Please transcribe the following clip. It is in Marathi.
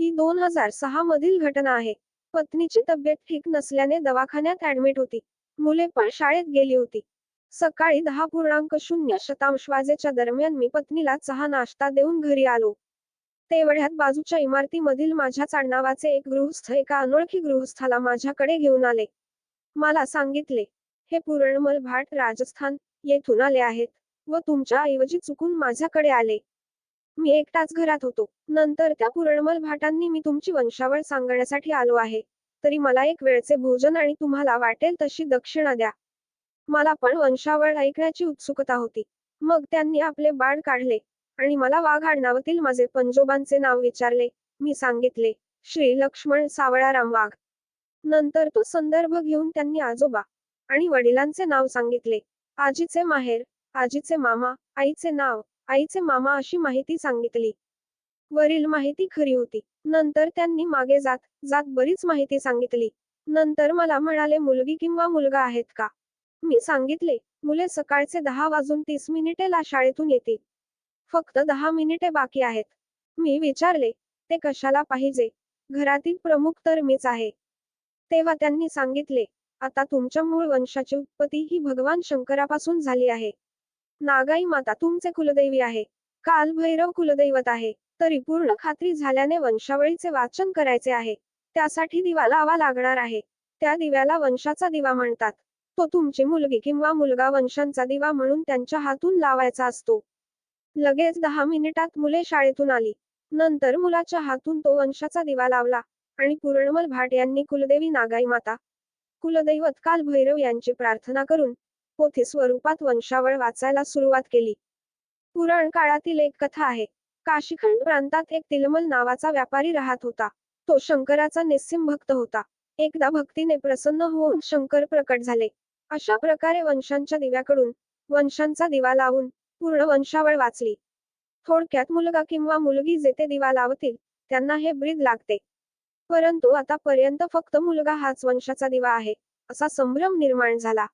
ही दोन हजार सहा मधील घटना आहे. पत्नीची तब्येत ठीक नसल्याने दवाखान्यात ऍडमिट होती. मुले पण शाळेत गेली होती. सकाळी दहा पूर्णांक शून्य शतांश वाजेच्या दरम्यान मी पत्नीला चहा नाश्ता देऊन घरी आलो. तेवढ्यात बाजूच्या इमारतीमधील माझ्या चाडणावाचे एक गृहस्थ एका अनोळखी गृहस्थाला माझ्याकडे घेऊन आले. मला सांगितले हे पूर्णमल भाट राजस्थान येथून आले आहेत व तुमच्या ऐवजी चुकून माझ्याकडे आले. मी एकटाच घरात होतो. नंतर त्या पुरणमल भाटांनी मी तुमची वंशावळ सांगण्यासाठी आलो आहे. तरी मला एक वेळचे भोजन आणि तुम्हाला वाटेल तशी दक्षिणा द्या. मला पण वंशावळ ऐकण्याची उत्सुकता होती. मग त्यांनी आपले बाळ काढले आणि मला वाघ आडनावातील माझे पंजोबांचे नाव विचारले. मी सांगितले श्री लक्ष्मण सावळाराम वाघ. नंतर तो संदर्भ घेऊन त्यांनी आजोबा आणि वडिलांचे नाव सांगितले. आजीचे माहेर आजीचे मामा आईचे नाव आईचे मामा अशी माहिती सांगितली. वरील माहिती खरी होती. नंतर त्यांनी मागे जात जात बरीच माहिती सांगितली. नंतर मला म्हणाले मुलगी किंवा मुलगा आहेत का? मी सांगितले मुले सकाळचे दहा वाजून तीस मिनिटेला शाळेतून येतील. फक्त दहा मिनिटे बाकी आहेत. मी विचारले ते कशाला पाहिजे? घरातील प्रमुख तर मीच आहे. तेव्हा त्यांनी सांगितले आता तुमच्या मूळ वंशाची उत्पत्ती ही भगवान शंकरापासून झाली आहे. नागाई माता तुमचे कुलदैवी आहे. काल भैरव कुलदैवत आहे. तरी पूर्ण खात्री झाल्याने वंशावळीचे वाचन करायचे आहे. त्यासाठी दिवा लावा लागणार आहे. त्या दिव्याला वंशाचा दिवा म्हणतात. तो तुमची मुलगी किंवा मुलगा वंशांचा दिवा म्हणून त्यांच्या हातून लावायचा असतो. लगेच दहा मिनिटात मुले शाळेतून आली. नंतर मुलाच्या हातून तो वंशाचा दिवा लावला आणि पूर्णमल भाट यांनी कुलदेवी नागाई माता कुलदैवत काल भैरव यांची प्रार्थना करून पोथी स्वरूपात वंशावळ वाचायला सुरुवात केली. पुराण काळातील एक कथा आहे. काशीखंड प्रांतात एक तिलमल नावाचा व्यापारी राहत होता. तो शंकराचा निस्सिम भक्त होता. एकदा भक्तीने प्रसन्न होऊन शंकर प्रकट झाले. अशा प्रकारे वंशांच्या दिव्याकडून वंशांचा दिवा लावून पूर्ण वंशावळ वाचली. थोडक्यात मुलगा किंवा मुलगी जेथे दिवा लावतील त्यांना हे ब्रीद लागते. परंतु आतापर्यंत फक्त मुलगा हाच वंशाचा दिवा आहे असा संभ्रम निर्माण झाला.